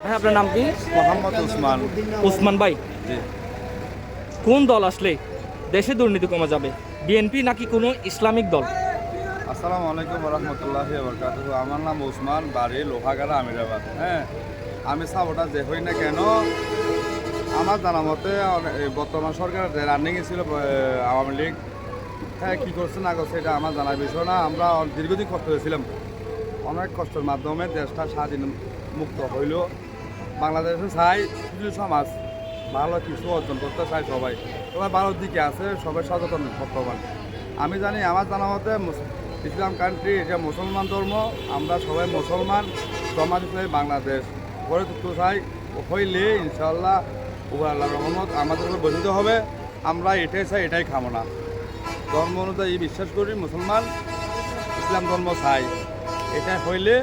ভাই আপনার নাম কি? মোহাম্মদ উসমান উসমান ভাই। কোন দল আসলে দেশে দুর্নীতি কমে যাবে? বিএনপি নাকি কোনো ইসলামিক দল? আসসালামু আলাইকুম রহমতুল্লাহ বরকাত আমার নাম উসমান বাড়ি লোহাগাড়া আমিরাবাদ। হ্যাঁ আমি সাবোটা যে হই না কেন আমার জানা মতে বর্তমান সরকারের যে রানিংয়ে ছিল আওয়ামী লীগ হ্যাঁ কী করছে না করছে এটা আমার জানার বিষয় না। আমরা দীর্ঘদিন কষ্ট হয়েছিলাম। অনেক কষ্টের মাধ্যমে দেশটা স্বাধীন মুক্ত হইল। বাংলাদেশে চাই কিছু সমাজ, ভালো কিছু অর্জন করতে চাই সবাই। সবাই ভালোর দিকে আছে, সবাই সচেতন বর্তমান আমি জানি আমার জানা মতে ইসলাম কান্ট্রি এটা মুসলমান ধর্ম, আমরা সবাই মুসলমান, সমাজ হিসেবে বাংলাদেশ। গড়ে তুলতে চাই, হইলে ইনশাল্লাহ উপর আল্লাহ রহমত আমাদের বসিত হবে। আমরা এটাই চাই, এটাই খাব না ধর্ম অনুযায়ী বিশ্বাস করি, মুসলমান, ইসলাম ধর্ম চাই। এটা হইলে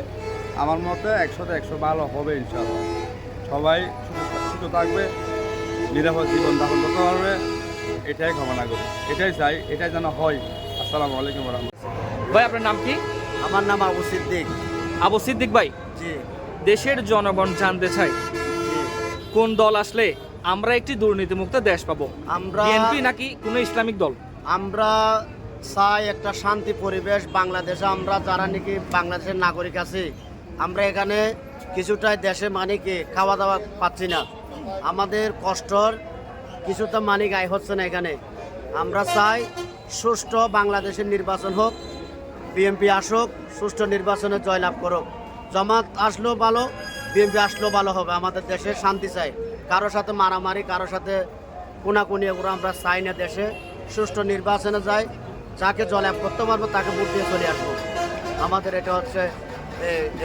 আমার মতে একশোতে একশো ভালো হবে ইনশাল্লাহ সবাই সুস্থ- থাকবে নিরাপদ জীবন যাপন করতে পারবে এটাই কামনা করি। এটাই চাই এটাই যেন হয়। আসসালামু আলাইকুম রহমতুল্লাহ। ভাই আপনার নাম কি? আমার নাম আবু সিদ্দিক। আবু সিদ্দিক ভাই জি। দেশের জনগণ জানতে চাই কোন দল আসলে আমরা একটি দুর্নীতিমুক্ত দেশ পাবো? আমরা বিএনপি নাকি কোনো ইসলামিক দল? আমরা চাই একটা শান্তি পরিবেশ বাংলাদেশে। আমরা যারা নাকি বাংলাদেশের নাগরিক আছি আমরা এখানে কিছুটাই দেশে মানে কি খাওয়া দাওয়া পাচ্ছি না। আমাদের কষ্টর কিছুটা মানিক আয় হচ্ছে না এখানে। আমরা চাই সুষ্ঠু বাংলাদেশের নির্বাচন হোক বিএনপি আসুক, সুষ্ঠু নির্বাচনে জয়লাভ করুক। জামাত আসলেও ভালো বিএনপি আসলেও ভালো হবে। আমাদের দেশে শান্তি চাই। কারোর সাথে মারামারি কারোর সাথে কোনাকুনি এগুলো আমরা চাই না দেশে। সুষ্ঠু নির্বাচনে যাই, যাকে জয়লাভ করতে পারব তাকে ভোট দিয়ে চলে আসব। আমাদের এটা হচ্ছে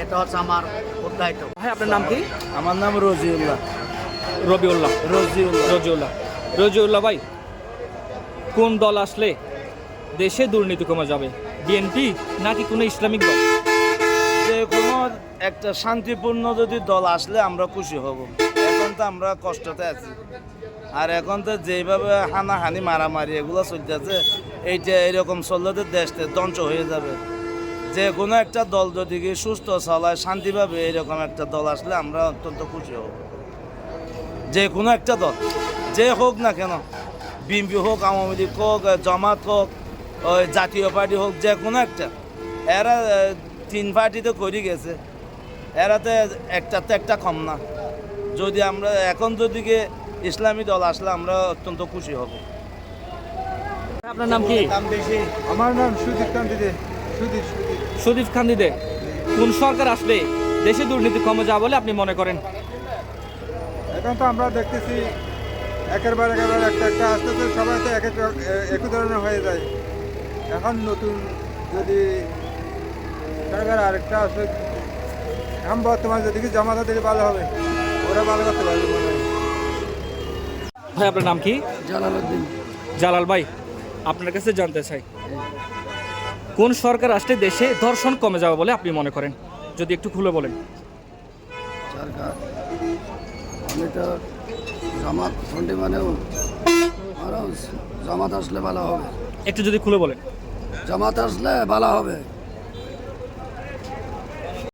এটা হচ্ছে আমার উদ্দায়িত্ব ভাই আপনার নাম কি? আমার নাম রজিউল্লাহ। রবিউল্লাহ। রজিউল্লাহ। রজিউল্লাহ। রজিউল্লাহ ভাই কোন দল আসলে দেশে দুর্নীতি কমে যাবে? বিএনপি নাকি কোনো ইসলামিক দল? যে কোনো একটা শান্তিপূর্ণ যদি দল আসলে আমরা খুশি হব। এখন তো আমরা কষ্টতে আছি। আর এখন তো যেভাবে হানাহানি মারামারি এগুলো চলতেছে এইটা এরকম চললে তো দেশটা ধ্বংস হয়ে যাবে। যে কোনো একটা দল যদি কি সুস্থ চলায় শান্তিভাবে এরকম একটা দল আসলে আমরা অত্যন্ত খুশি হব। যে কোনো একটা দল যে হোক না কেন বিএনপি হোক আওয়ামী লীগ হোক জামাত হোক ওই জাতীয় পার্টি হোক যে কোনো একটা এরা তিন পার্টি তো করে গেছে। এরাতে একটা তো একটা কম না। যদি আমরা এখন যদি কে ইসলামী দল আসলে আমরা অত্যন্ত খুশি হব। আপনার নাম কি? আমার নাম সুদীপ কান্তি দে। সুদীপ সুদীপ। খান্দিদে কোন সরকার আসলে দেশে দুর্নীতি কমে যাবে বলে আপনি মনে করেন? এখন তো আমরা দেখতেছি একের বার একের বার একটা একটা আস্তে আস্তে সবাই তো এক এক একই ধরনের হয়ে যায়। এখন নতুন যদি সরকার আরেকটা আসে এখন বর্তমানে যদি কি জমাতে দিলে ভালো হবে ওরা ভালো করতে পারবে মনে হয়। ভাই আপনার নাম কি? জালালউদ্দিন জালাল ভাই আপনার কাছে জানতে চাই। কোন সরকার আসলে দেশে ধর্ষণ কমে যাবে বলে আপনি মনে করেন? যদি একটু খুলে বলেন। সরকার আমি তো জামাত ফন্ডি মানেও জামাত আসলে ভালো হবে। একটু যদি খুলে বলেন। জামাত আসলে ভালো হবে।